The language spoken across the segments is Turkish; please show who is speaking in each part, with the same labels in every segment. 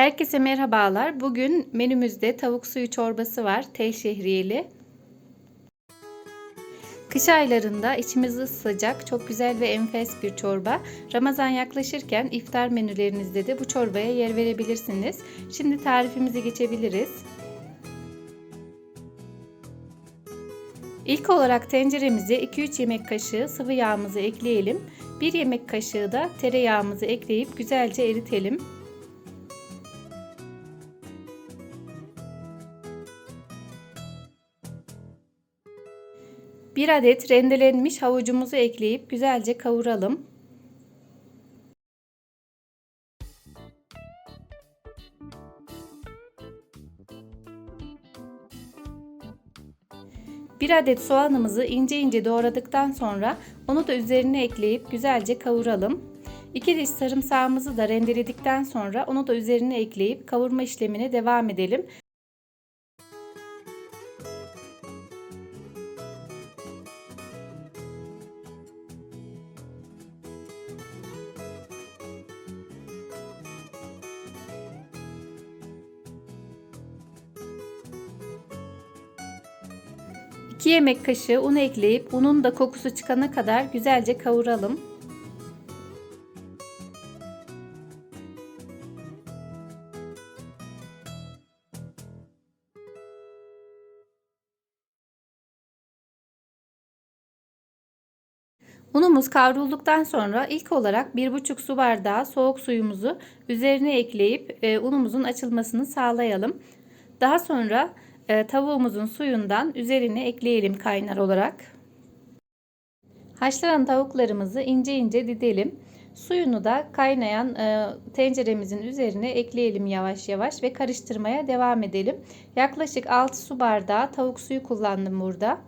Speaker 1: Herkese merhabalar. Bugün menümüzde tavuk suyu çorbası var. Tel şehriyeli. Kış aylarında içimiz ısıtacak çok güzel ve enfes bir çorba. Ramazan yaklaşırken iftar menülerinizde de bu çorbaya yer verebilirsiniz. Şimdi tarifimize geçebiliriz. İlk olarak tenceremize 2-3 yemek kaşığı sıvı yağımızı ekleyelim. 1 yemek kaşığı da tereyağımızı ekleyip güzelce eritelim. 1 adet rendelenmiş havucumuzu ekleyip güzelce kavuralım. Bir adet soğanımızı ince ince doğradıktan sonra onu da üzerine ekleyip güzelce kavuralım. 2 diş sarımsağımızı da rendeledikten sonra onu da üzerine ekleyip kavurma işlemine devam edelim. 2 yemek kaşığı un ekleyip unun da kokusu çıkana kadar güzelce kavuralım. Unumuz kavrulduktan sonra ilk olarak 1,5 su bardağı soğuk suyumuzu üzerine ekleyip e, unumuzun açılmasını sağlayalım. Daha sonra e, tavuğumuzun suyundan üzerine ekleyelim kaynar olarak. Haşlanan tavuklarımızı ince ince didelim. Suyunu da kaynayan e, tenceremizin üzerine ekleyelim yavaş yavaş ve karıştırmaya devam edelim. Yaklaşık 6 su bardağı tavuk suyu kullandım burada.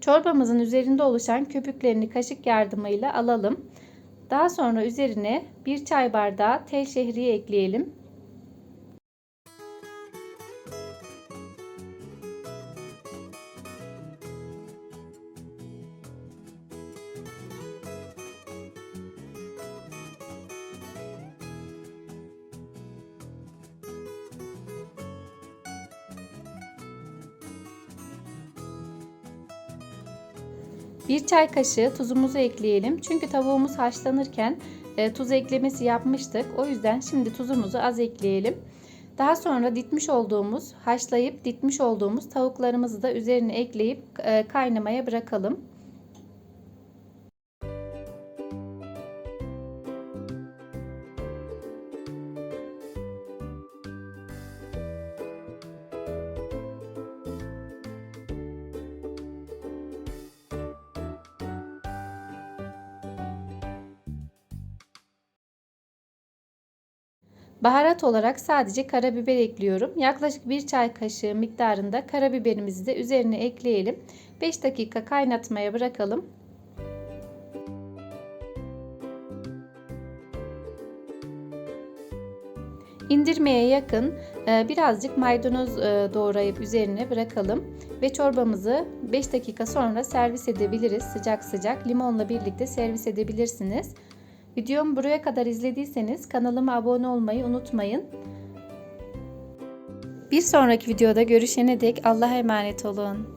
Speaker 1: Çorbamızın üzerinde oluşan köpüklerini kaşık yardımıyla alalım. Daha sonra üzerine bir çay bardağı tel şehriye ekleyelim. Bir çay kaşığı tuzumuzu ekleyelim. Çünkü tavuğumuz haşlanırken e, tuz eklemesi yapmıştık. O yüzden şimdi tuzumuzu az ekleyelim. Daha sonra ditmiş olduğumuz, haşlayıp ditmiş olduğumuz tavuklarımızı da üzerine ekleyip e, kaynamaya bırakalım. Baharat olarak sadece karabiber ekliyorum. Yaklaşık bir çay kaşığı miktarında karabiberimizi de üzerine ekleyelim. 5 dakika kaynatmaya bırakalım. İndirmeye yakın e, birazcık maydanoz e, doğrayıp üzerine bırakalım ve çorbamızı 5 dakika sonra servis edebiliriz. Sıcak sıcak limonla birlikte servis edebilirsiniz. Videomu buraya kadar izlediyseniz kanalıma abone olmayı unutmayın. Bir sonraki videoda görüşene dek Allah'a emanet olun.